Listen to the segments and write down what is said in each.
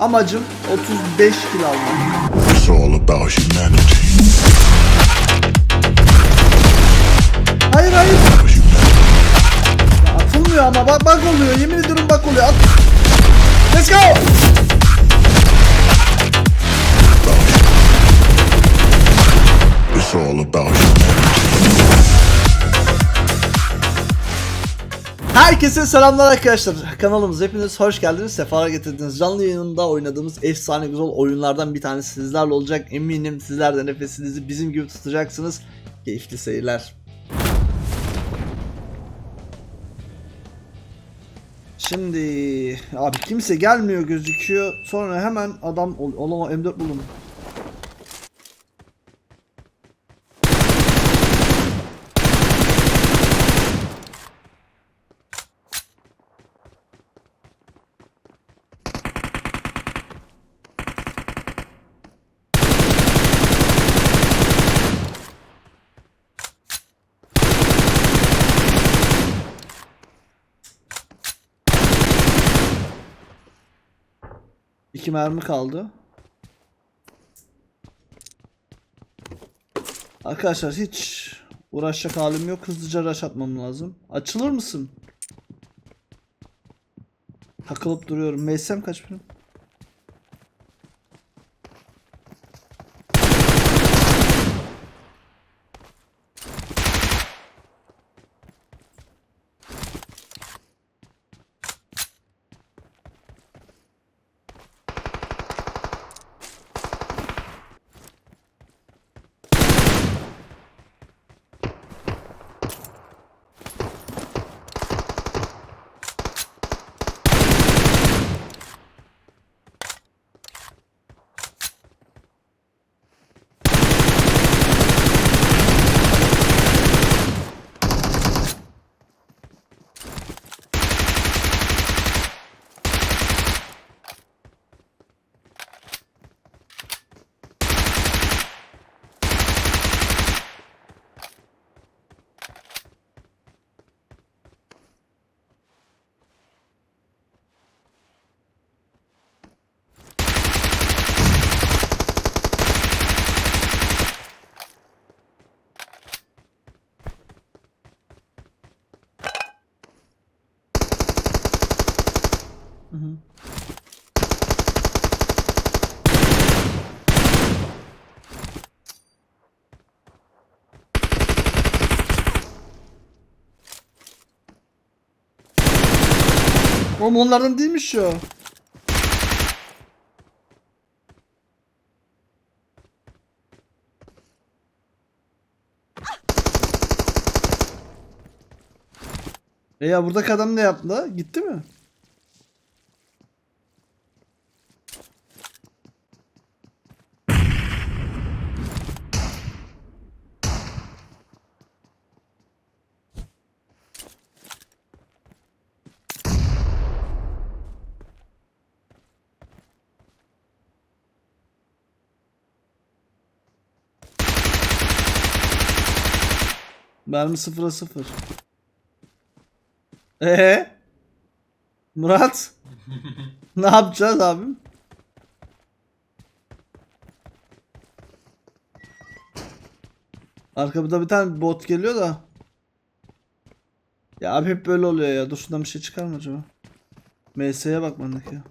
Amacım 35 kill almak. It's all about humanity. Hayır hayır. Ya atılmıyor ama bak bak oluyor. Yemin ediyorum bak oluyor. At. Let's go. It's all about Herkese selamlar arkadaşlar. Kanalımıza hepiniz hoş geldiniz. Sefalar getirdiniz. Canlı yayınında oynadığımız efsane güzel oyunlardan bir tanesi sizlerle olacak. Eminim sizler de nefesinizi bizim gibi tutacaksınız. Keyifli seyirler. Şimdi abi kimse gelmiyor gözüküyor. Sonra hemen adam ol Ola M4 bulun. İki mermi kaldı. Arkadaşlar hiç uğraşacak halim yok. Hızlıca rush atmam lazım. Açılır mısın? Takılıp duruyorum. MSM kaç benim? Oğlum onlardan değilmiş ya. E ya buradaki adam ne yaptı? Gitti mi? Mermi sıfıra sıfır. Ee? Murat? ne yapacağız abim? Arkamda bir tane bot geliyor da. Ya abi hep böyle oluyor ya. Dur şuradan bir şey çıkar mı acaba? MS'ye bak bendeki ya.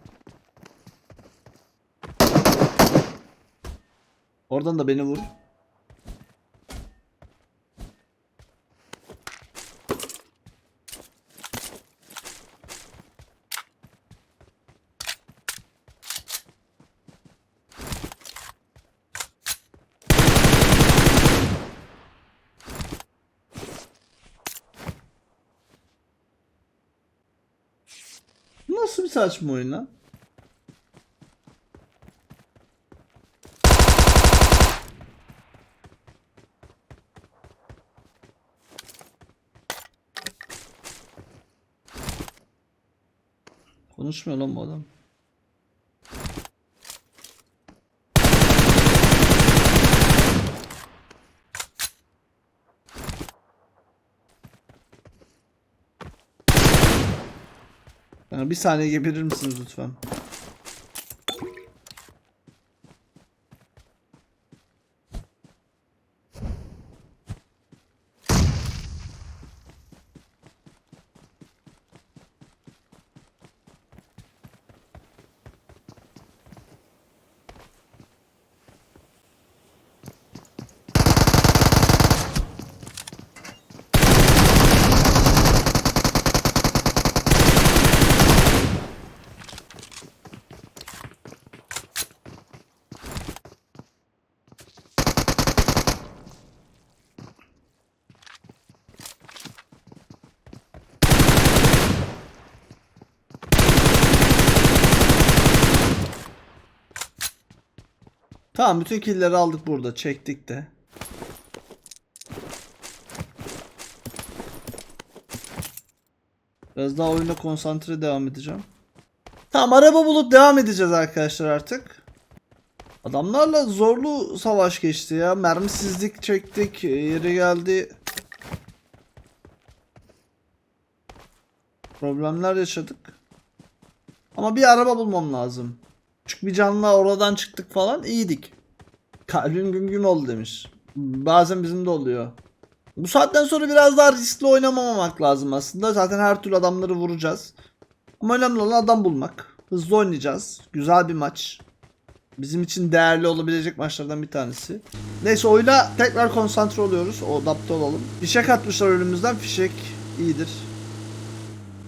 Oradan da beni vur. Bu Nasıl bir saçma oyun lan? Konuşmuyor lan bu adam. Bir saniye geberir misiniz lütfen? Tamam bütün killleri aldık burada. Çektik de. Biraz daha oyuna konsantre devam edeceğim. Tamam araba bulup devam edeceğiz arkadaşlar artık. Adamlarla zorlu savaş geçti ya. Mermisizlik çektik. Yeri geldi. Problemler yaşadık. Ama bir araba bulmam lazım. Çünkü bir canlı oradan çıktık falan iyiydik. Kalbim güm güm oldu demiş. Bazen bizim de oluyor. Bu saatten sonra biraz daha riskli oynamamak lazım aslında. Zaten her türlü adamları vuracağız. Ama önemli olan adam bulmak. Hızlı oynayacağız. Güzel bir maç. Bizim için değerli olabilecek maçlardan bir tanesi. Neyse oyuna tekrar konsantre oluyoruz. O adapte olalım. Fişek atmışlar önümüzden. Fişek iyidir.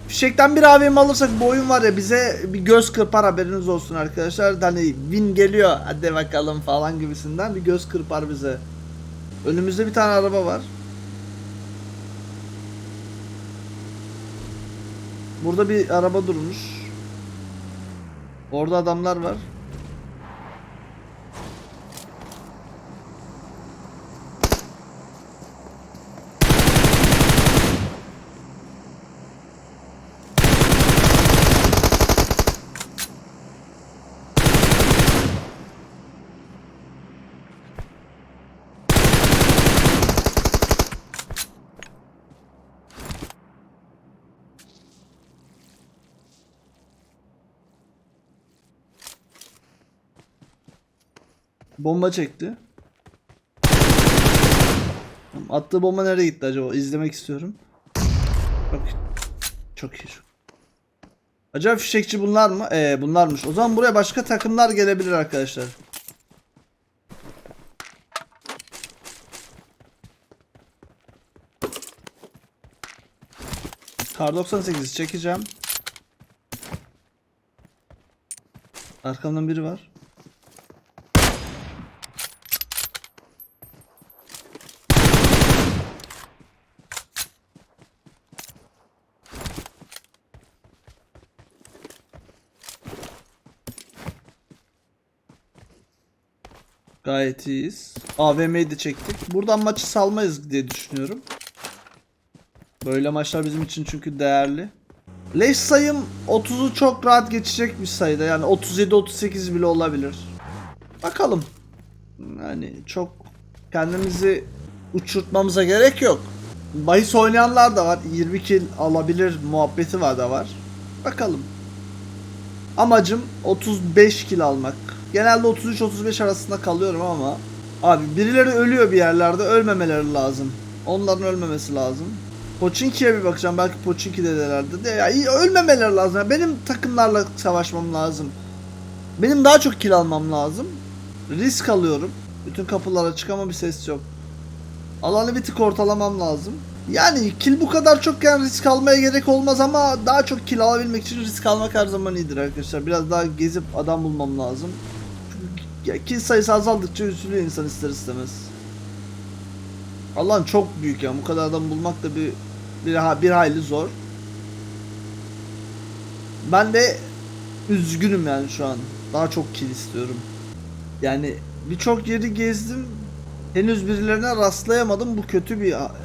Fişekten bir AVM alırsak bu oyun var ya bize bir göz kırpar haberiniz olsun arkadaşlar. Hani win geliyor hadi bakalım falan gibisinden bir göz kırpar bize. Önümüzde bir tane araba var. Burada bir araba durmuş. Orada adamlar var. Bomba çekti. Attığı bomba nereye gitti acaba? İzlemek istiyorum. Çok, çok iyi. Çok. Acaba fişekçi bunlar mı? Ee, bunlarmış. O zaman buraya başka takımlar gelebilir arkadaşlar. Kar 98 çekeceğim. Arkamdan biri var. Gayet iyiyiz. AVM'yi de çektik. Buradan maçı salmayız diye düşünüyorum. Böyle maçlar bizim için çünkü değerli. Leş sayım 30'u çok rahat geçecek bir sayıda. Yani 37-38 bile olabilir. Bakalım. Yani çok kendimizi uçurtmamıza gerek yok. Bahis oynayanlar da var. 20 kill alabilir muhabbeti var da var. Bakalım. Amacım 35 kill almak. Genelde 33-35 arasında kalıyorum ama abi birileri ölüyor bir yerlerde ölmemeleri lazım. Onların ölmemesi lazım. Pochinki'ye bir bakacağım. Belki Pochinki dedelerdi de ya iyi ölmemeleri lazım. Yani benim takımlarla savaşmam lazım. Benim daha çok kill almam lazım. Risk alıyorum. Bütün kapılar açık ama bir ses yok. Alanı bir tık ortalamam lazım. Yani kill bu kadar çokken risk almaya gerek olmaz ama daha çok kill alabilmek için risk almak her zaman iyidir arkadaşlar. Biraz daha gezip adam bulmam lazım. Ya kill sayısı azaldıkça üzülüyor insan ister istemez. Allah'ım çok büyük ya. Bu kadar adam bulmak da bir bir, bir hayli zor. Ben de üzgünüm yani şu an. Daha çok kill istiyorum. Yani birçok yeri gezdim. Henüz birilerine rastlayamadım. Bu kötü bir ha-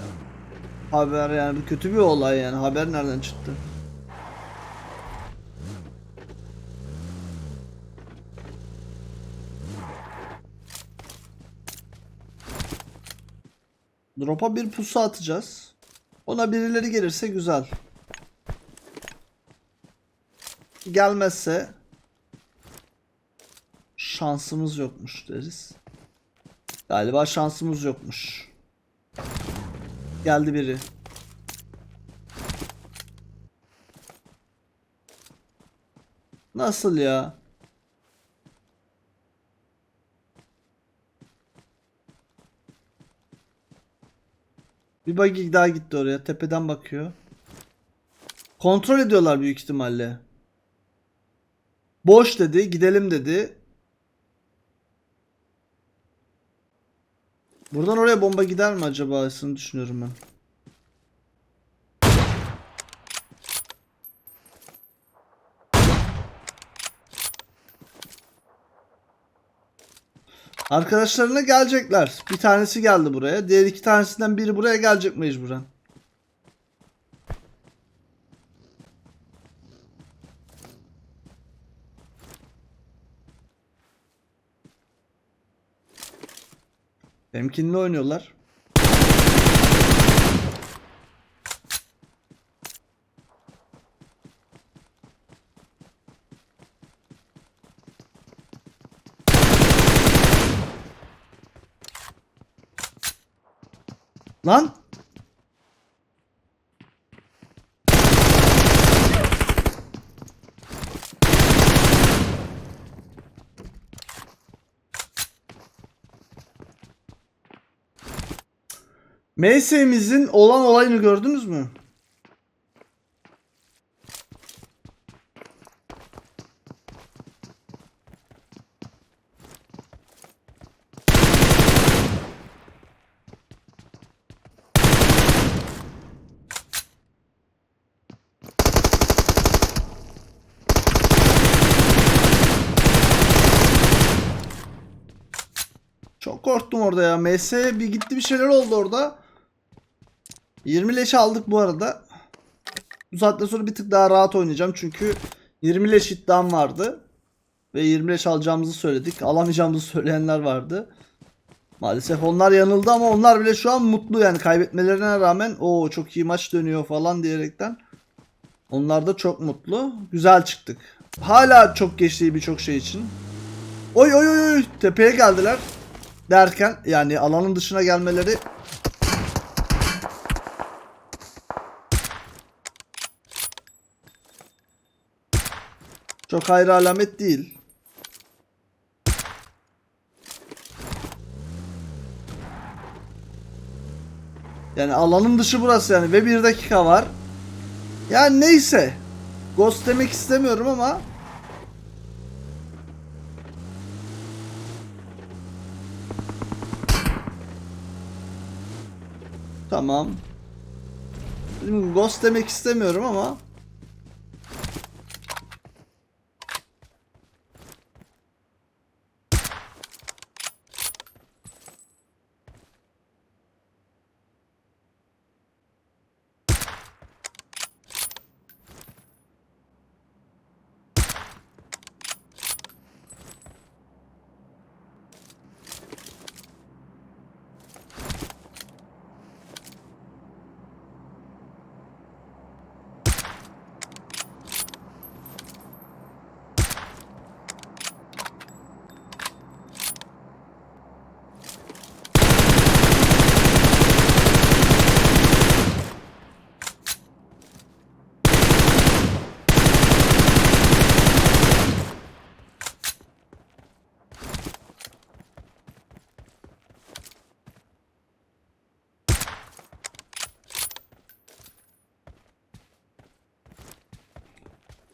haber yani. Bu kötü bir olay yani. Haber nereden çıktı? Drop'a bir pusu atacağız. Ona birileri gelirse güzel. Gelmezse şansımız yokmuş deriz. Galiba şansımız yokmuş. Geldi biri. Nasıl ya? Bir buggy daha gitti oraya. Tepeden bakıyor. Kontrol ediyorlar büyük ihtimalle. Boş dedi. Gidelim dedi. Buradan oraya bomba gider mi acaba? Aslında düşünüyorum ben. Arkadaşlarına gelecekler. Bir tanesi geldi buraya. Diğer iki tanesinden biri buraya gelecek mecburen. Temkinli oynuyorlar. Lan! MS'imizin olan olayını gördünüz mü? Çok korktum orada ya. MS bir gitti bir şeyler oldu orada. 20 leş aldık bu arada. Bu saatten sonra bir tık daha rahat oynayacağım çünkü 20 leş iddiam vardı. Ve 20 leş alacağımızı söyledik. Alamayacağımızı söyleyenler vardı. Maalesef onlar yanıldı ama onlar bile şu an mutlu yani kaybetmelerine rağmen o çok iyi maç dönüyor falan diyerekten. Onlar da çok mutlu. Güzel çıktık. Hala çok geç değil birçok şey için. Oy oy oy tepeye geldiler derken yani alanın dışına gelmeleri çok hayra alamet değil. Yani alanın dışı burası yani ve bir dakika var. Yani neyse. Ghost demek istemiyorum ama Tamam. Ghost demek istemiyorum ama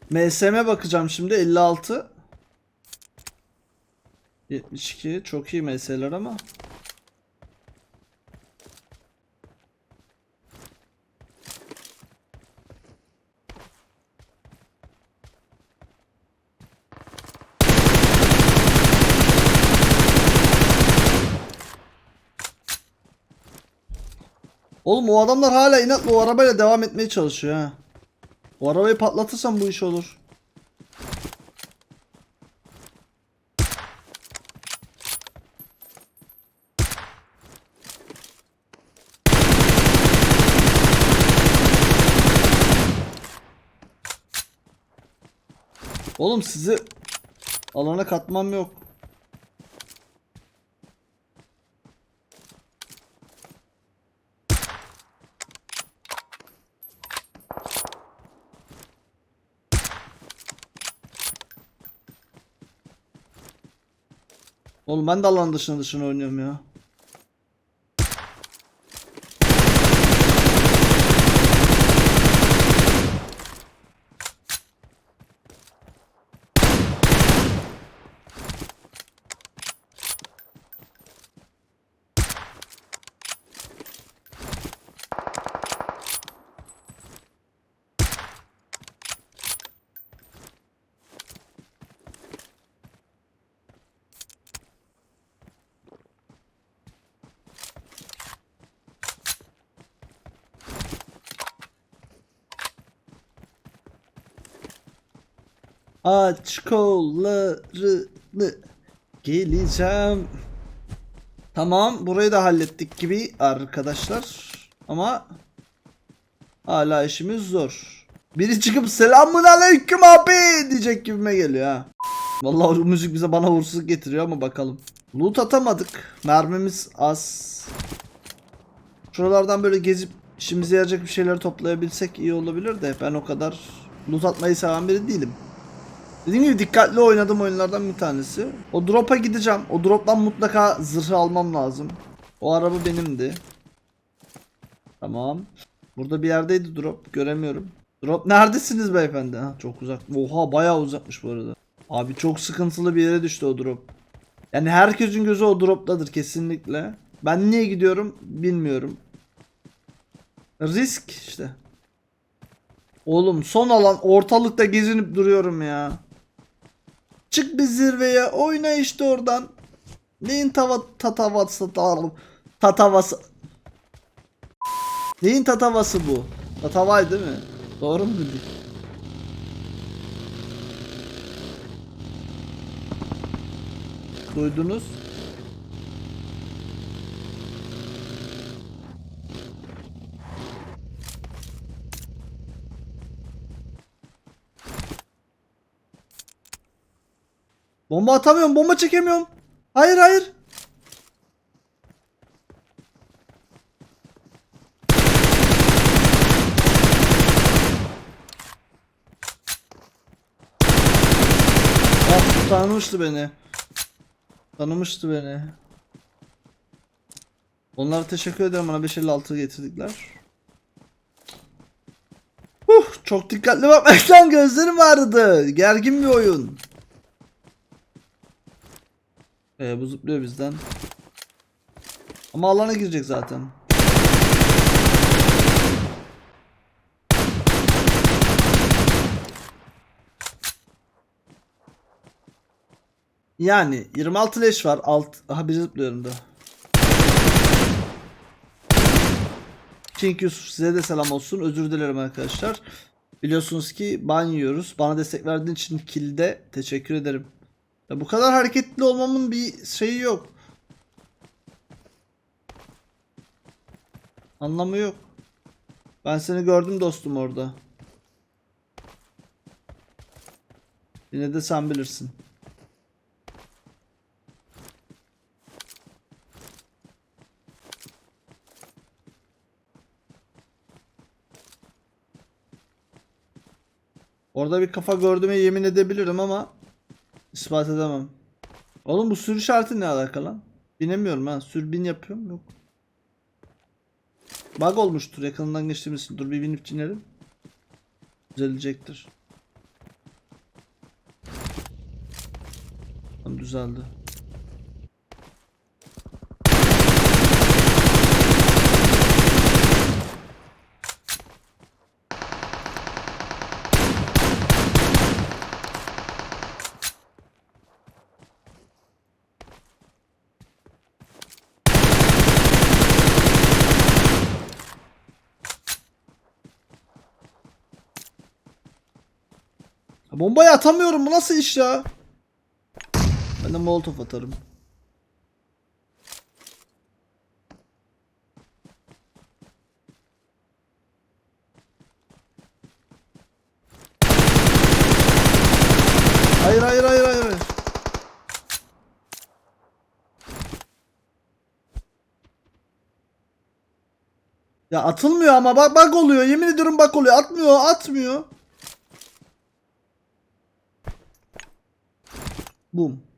MSM bakacağım şimdi 56 72 çok iyi MS'ler ama Oğlum o adamlar hala inatla o arabayla devam etmeye çalışıyor ha. O arabayı patlatırsam bu iş olur. Oğlum sizi alana katmam yok. Oğlum ben de alan dışına dışına oynuyorum ya. Aç kollarını geleceğim. Tamam burayı da hallettik gibi arkadaşlar. Ama hala işimiz zor. Biri çıkıp selamun aleyküm abi diyecek gibime geliyor ha. Vallahi o müzik bize bana uğursuzluk getiriyor ama bakalım. Loot atamadık. Mermimiz az. Şuralardan böyle gezip işimize yarayacak bir şeyler toplayabilsek iyi olabilir de ben o kadar loot atmayı seven biri değilim. Dediğim gibi dikkatli oynadığım oyunlardan bir tanesi. O drop'a gideceğim. O drop'tan mutlaka zırhı almam lazım. O araba benimdi. Tamam. Burada bir yerdeydi drop. Göremiyorum. Drop neredesiniz beyefendi? Ha, çok uzak. Oha bayağı uzakmış bu arada. Abi çok sıkıntılı bir yere düştü o drop. Yani herkesin gözü o droptadır kesinlikle. Ben niye gidiyorum bilmiyorum. Risk işte. Oğlum son alan ortalıkta gezinip duruyorum ya. Çık bir zirveye oyna işte oradan. Neyin tava tatavası tatavası Neyin tatavası bu? Tatavay değil mi? Doğru mu bildik? Duydunuz? Bomba atamıyorum, bomba çekemiyorum. Hayır, hayır. Ah, tanımıştı beni. Tanımıştı beni. Onlara teşekkür ederim bana 556 getirdikler. Uh, çok dikkatli bakmaktan gözlerim ağrıdı. Gergin bir oyun. Ee, bu zıplıyor bizden. Ama alana girecek zaten. Yani 26 leş var. Alt aha bir zıplıyorum da. King Yusuf size de selam olsun. Özür dilerim arkadaşlar. Biliyorsunuz ki ban yiyoruz. Bana destek verdiğin için kilde teşekkür ederim. Ya bu kadar hareketli olmamın bir şeyi yok. Anlamı yok. Ben seni gördüm dostum orada. Yine de sen bilirsin. Orada bir kafa gördüğüme yemin edebilirim ama ispat edemem. Oğlum bu sürü işareti ne alaka lan? Binemiyorum ha. Sürbin yapıyorum yok. Bug olmuştur yakınından geçtiğimiz için. Dur bir binip inelim. Düzelecektir. Tamam düzeldi. Bombayı atamıyorum bu nasıl iş ya? Ben de molotof atarım. Hayır hayır hayır hayır. hayır. Ya atılmıyor ama bak bak oluyor. Yemin ediyorum bak oluyor. Atmıyor, atmıyor. Boom.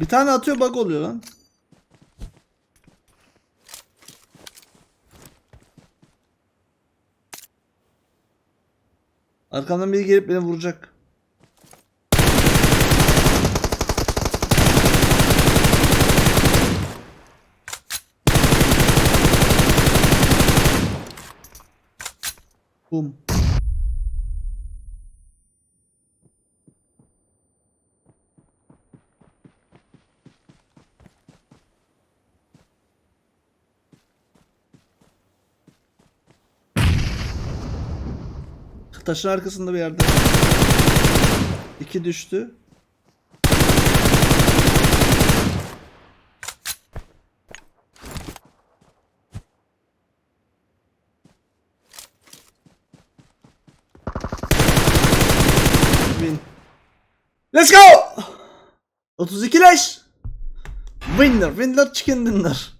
Bir tane atıyor bug oluyor lan. Arkamdan biri gelip beni vuracak. Bum. Taşın arkasında bir yerde. İki düştü. Win. Let's go! 32 leş. Winner, winner, chicken dinner.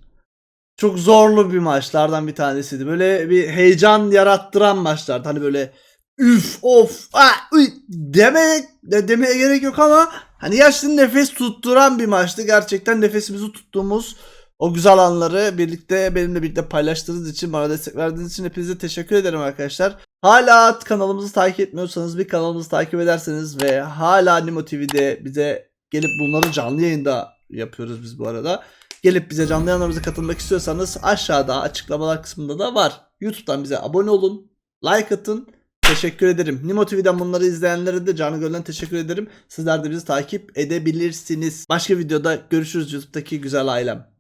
Çok zorlu bir maçlardan bir tanesiydi. Böyle bir heyecan yarattıran maçlardı. Hani böyle üf of ah, uy, demek de, demeye gerek yok ama hani yaşlı nefes tutturan bir maçtı. Gerçekten nefesimizi tuttuğumuz o güzel anları birlikte benimle birlikte paylaştığınız için bana destek verdiğiniz için hepinize teşekkür ederim arkadaşlar. Hala kanalımızı takip etmiyorsanız bir kanalımızı takip ederseniz ve hala Nimo TV'de bize gelip bunları canlı yayında yapıyoruz biz bu arada. Gelip bize canlı yayınlarımıza katılmak istiyorsanız aşağıda açıklamalar kısmında da var. YouTube'dan bize abone olun, like atın. Teşekkür ederim. Nimo TV'den bunları izleyenlere de canı gönülden teşekkür ederim. Sizler de bizi takip edebilirsiniz. Başka videoda görüşürüz YouTube'daki güzel ailem.